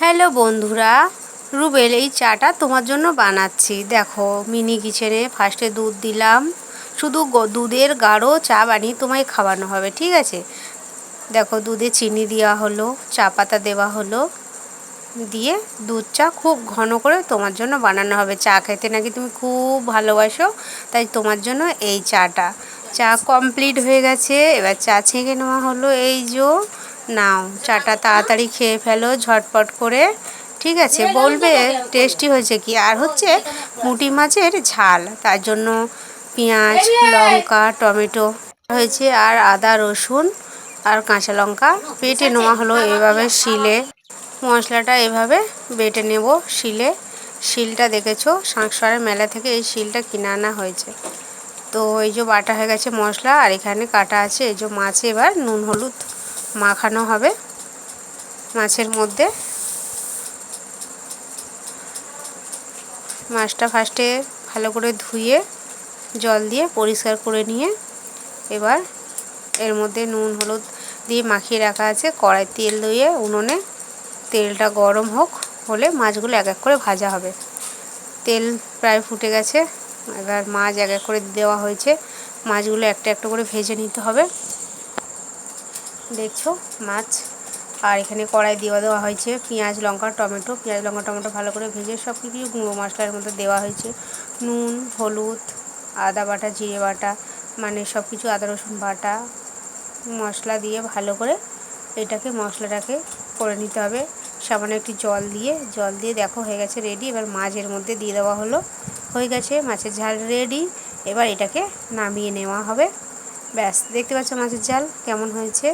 Hello বন্ধুরা, রুবেল এই চাটা তোমার জন্য বানাচ্ছি। দেখো, মিনি কিচেনে ফার্স্টে দুধ দিলাম। শুধু দুধের গাঢ় চা বানিয়ে তোমায় খাওয়ানো হবে, ঠিক আছে? দেখো, দুধে চিনি দেওয়া হলো, চা পাতা দেওয়া হলো। দিয়ে দুধ চা খুব ঘন করে তোমার জন্য বানানো হবে। চা খেতে নাকি তুমি খুব ভালোবাসো, তাই তোমার জন্য এই চাটা। চা কমপ্লিট হয়ে গেছে, এবার চা ছেঁকে নেওয়া হলো, এই যো নাও, চাটা তাড়াতাড়ি খেয়ে ফেলো, ঝটপট করে। ঠিক আছে, বলবে টেস্টি হয়েছে কি? আর হচ্ছে মুটি মাছের ঝাল, তার জন্য পেঁয়াজ, লঙ্কা, টমেটো হয়েছে, আর আদা, রসুন, আর কাঁচা লঙ্কা পেটে নেওয়া হলো এভাবে শিলে। মশলাটা এভাবে বেটে নেব শিলে। শিলটা দেখেছ? সাংসরের মেলা থেকে এই শিলটা কিনে আনা হয়েছে। তো এই যে বাটা হয়ে গেছে মশলা, আর এখানে কাটা আছে, এই যে মাছে এবার নুন, হলুদ। মাখানো হবে মাছের মধ্যে। মাছটা ফার্স্টে ভালো করে ধুয়ে, জল দিয়ে পরিষ্কার করে নিয়ে এবার এর মধ্যে নুন, হলুদ দিয়ে মাখিয়ে রাখা আছে। কড়াই তেল দিয়ে উনুনে তেলটা গরম হোক হলে মাছগুলো এক এক করে ভাজা হবে। তেল প্রায় ফুটে গেছে, এবার মাছ এক এক করে দেওয়া হয়েছে। মাছগুলো একটা একটা করে ভেজে নিতে হবে। দেখছ, মাছ। আর এখানে কড়াই দেওয়া দেওয়া হয়েছে, পেঁয়াজ, লঙ্কা, টমেটো। পেঁয়াজ, লঙ্কা, টমেটো ভালো করে ভেজে সব কিছু গুঁড়ো মশলার মধ্যে দেওয়া হয়েছে। নুন, হলুদ, আদা বাটা, জিরে বাটা মানে সব কিছু আদা, রসুন বাটা, মশলা দিয়ে ভালো করে এটাকে, মশলাটাকে করে নিতে হবে। সামান্য একটু জল দিয়ে জল দিয়ে দেখো হয়ে গেছে রেডি এবার মাছের মধ্যে দিয়ে দেওয়া হলো। হয়ে গেছে মাছের ঝাল রেডি এবার এটাকে নামিয়ে নেওয়া হবে। ব্যাস, দেখতে পাচ্ছ মাছের ঝাল কেমন হয়েছে।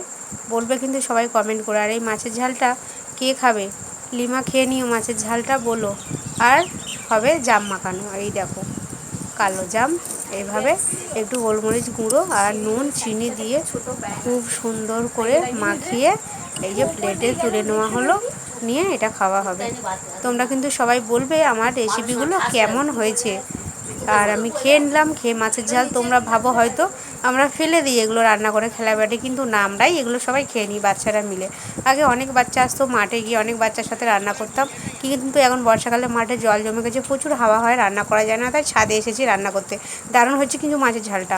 বলবে কিন্তু সবাই কমেন্ট করে, আর এই মাছের ঝালটা কে খাবে? লিমা খেয়ে নিও, মাছের ঝালটা বলো। আর হবে জাম মাখানো এই দেখো, কালো জাম এইভাবে একটু গোলমরিচ গুঁড়ো আর নুন, চিনি দিয়ে খুব সুন্দর করে মাখিয়ে এই যে প্লেটে তুলে নেওয়া হলো, নিয়ে এটা খাওয়া হবে। তোমরা কিন্তু সবাই বলবে আমার রেসিপিগুলো কেমন হয়েছে। আর আমি খেয়ে নিলাম, খেয়ে মাছের ঝাল তোমরা ভাবো হয়তো আমরা ফেলে দিই এগুলো রান্না করে খেলা বেটে কিন্তু না, আমরাই এগুলো সবাই খেয়ে নিই বাচ্চারা মিলে। আগে অনেক বাচ্চা আসতো মাঠে গিয়ে অনেক বাচ্চার সাথে রান্না করতাম, কিন্তু এখন বর্ষাকালে মাঠে জল জমে গেছে, প্রচুর হাওয়া হয়, রান্না করা যায় না, তাই ছাদে এসেছি রান্না করতে। দারুণ হচ্ছে কিন্তু মাছের ঝালটা।